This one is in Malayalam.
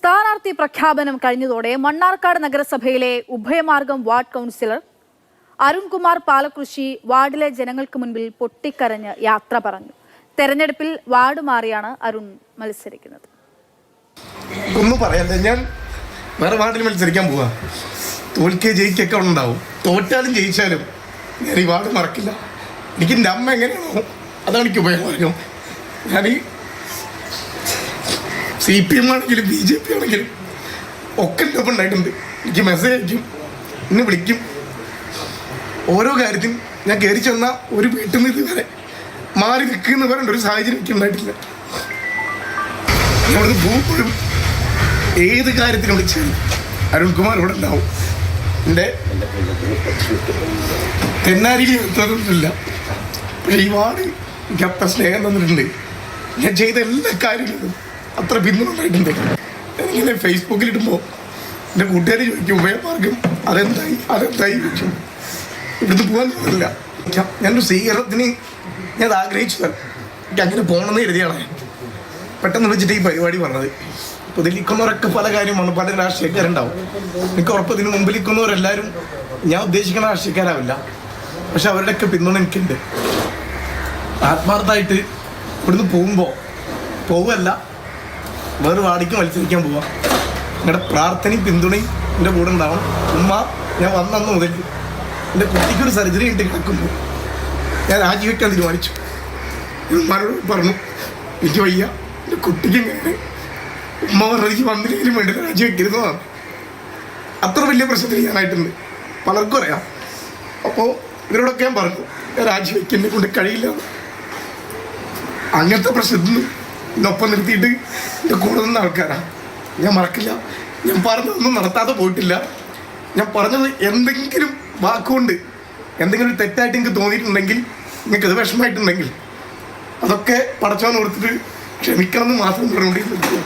സ്ഥാനാർത്ഥി പ്രഖ്യാപനം കഴിഞ്ഞതോടെ മണ്ണാർക്കാട് നഗരസഭയിലെ ഉഭയമാർഗം വാർഡ് കൗൺസിലർ അരുൺകുമാർ പാലകൃഷി വാർഡിലെ ജനങ്ങൾക്ക് മുൻപിൽ പൊട്ടിക്കരഞ്ഞ് യാത്ര പറഞ്ഞു. തെരഞ്ഞെടുപ്പിൽ വാർഡ് മാറിയാണ് അരുൺ മത്സരിക്കുന്നത്. ഒന്നും പറയല്ല ഞാൻ വേറെ വാർഡിൽ മത്സരിക്കാൻ പോവാ. തോൽക്കുക ജയിക്കൊക്കെ ഉണ്ടാവും. തോറ്റാലും ജയിച്ചാലും ഞാൻ ഈ വാർഡ് മറക്കില്ല. എനിക്ക് എന്റെ അമ്മ എങ്ങനെയാണോ അതാണ് എനിക്ക് ഉപയോഗം. ഞാൻ ഈ സി പി എം ആണെങ്കിലും ബി ജെ പി ആണെങ്കിലും ഒക്കെ എന്റെ ഒപ്പം ഉണ്ടായിട്ടുണ്ട്. എനിക്ക് മെസ്സേജ് അയക്കും. എന്നെ വിളിക്കും. ഓരോ കാര്യത്തിനും ഞാൻ കയറി ചെന്ന ഒരു വീട്ടിൽ നിന്ന് ഇതുവരെ മാറി നിൽക്കുന്ന പറയേണ്ട ഒരു സാഹചര്യം എനിക്ക് ഉണ്ടായിട്ടില്ല. അവിടുന്ന് പോകുമ്പോഴും ഏത് കാര്യത്തിനും വിളിച്ചാലും അരുൺകുമാർ ഇവിടെ ഉണ്ടാവും. എന്റെ തെന്നാരിയിൽ എത്തുന്നില്ല പക്ഷേ ഈ വാർഡ് എനിക്ക് അത്ര സ്നേഹം തന്നിട്ടുണ്ട്. ഞാൻ ചെയ്ത എല്ലാ കാര്യങ്ങളും അത്ര ഭിന്നുണ്ടായിട്ടുണ്ട് ഞാനിങ്ങനെ ഫേസ്ബുക്കിലിടുമ്പോൾ എന്റെ കൂട്ടുകാർ ചോദിക്കും ഉപയോഗമാർഗം അതെന്തായി അതെന്തായി? ചോദിക്കും. ഇവിടുന്ന് പോകാൻ തോന്നില്ല. ഞാനൊരു സ്വീകരണത്തിന് ഞാൻ ആഗ്രഹിച്ചതാണ്. എനിക്ക് അങ്ങനെ പോകണമെന്ന് എഴുതിയാണ് പെട്ടെന്ന് വിളിച്ചിട്ട് ഈ പരിപാടി വന്നത് അപ്പോൾ ഇതിൽ നിൽക്കുന്നവരൊക്കെ പല കാര്യമാണ് പല രാഷ്ട്രീയക്കാരുണ്ടാവും. എനിക്ക് ഉറപ്പ് ഇതിന് മുമ്പിൽ നിൽക്കുന്നവരെല്ലാവരും ഞാൻ ഉദ്ദേശിക്കുന്ന രാഷ്ട്രീയക്കാരാവില്ല. പക്ഷെ അവരുടെയൊക്കെ പിന്തുണ എനിക്കുണ്ട്. ആത്മാർത്ഥമായിട്ട് ഇവിടുന്ന് പോകുമ്പോൾ പോവല്ല വേറെ വാടിക്ക് മത്സരിക്കാൻ പോവാം. നിങ്ങളുടെ പ്രാർത്ഥനയും പിന്തുണയും എന്റെ കൂടെ ഉണ്ടാവണം. ഉമ്മ ഞാൻ വന്നന്ന് മുതൽ എന്റെ കുട്ടിക്കൊരു സർജറി ഉണ്ട് കിടക്കുമ്പോൾ ഞാൻ രാജിവെക്കാൻ തീരുമാനിച്ചു. ഉമ്മാരോട് പറഞ്ഞു എനിക്ക് വയ്യ എന്റെ കുട്ടിക്ക് ഉമ്മ പറഞ്ഞത് വന്നില്ലെങ്കിലും വേണ്ടി രാജിവെക്കരുതെന്നാണ് അത്ര വലിയ പ്രശ്നത്തിൽ ഞാനായിട്ടുണ്ട്. പലർക്കും അറിയാം. അപ്പോൾ ഇവരോടൊക്കെ ഞാൻ പറഞ്ഞു രാജിവെക്കുന്നെ കൊണ്ട് കഴിയില്ല. അങ്ങനത്തെ പ്രശ്നത്തിൽ നിന്ന് എന്നൊപ്പം നിർത്തിയിട്ട് എന്റെ കൂടെ നിന്ന ആൾക്കാരാണ് ഞാൻ മറക്കില്ല. ഞാൻ പറഞ്ഞതൊന്നും നടത്താതെ പോയിട്ടില്ല. ഞാൻ പറഞ്ഞത് എന്തെങ്കിലും വാക്കുകൊണ്ട് എന്തെങ്കിലും തെറ്റായിട്ട് എനിക്ക് തോന്നിയിട്ടുണ്ടെങ്കിൽ നിങ്ങൾക്ക് അത് വിഷമമായിട്ടുണ്ടെങ്കിൽ അതൊക്കെ പടച്ചവൻ കൊടുത്തിട്ട് ക്ഷമിക്കണം എന്ന് മാത്രം പറഞ്ഞുകൊണ്ടിരുന്നു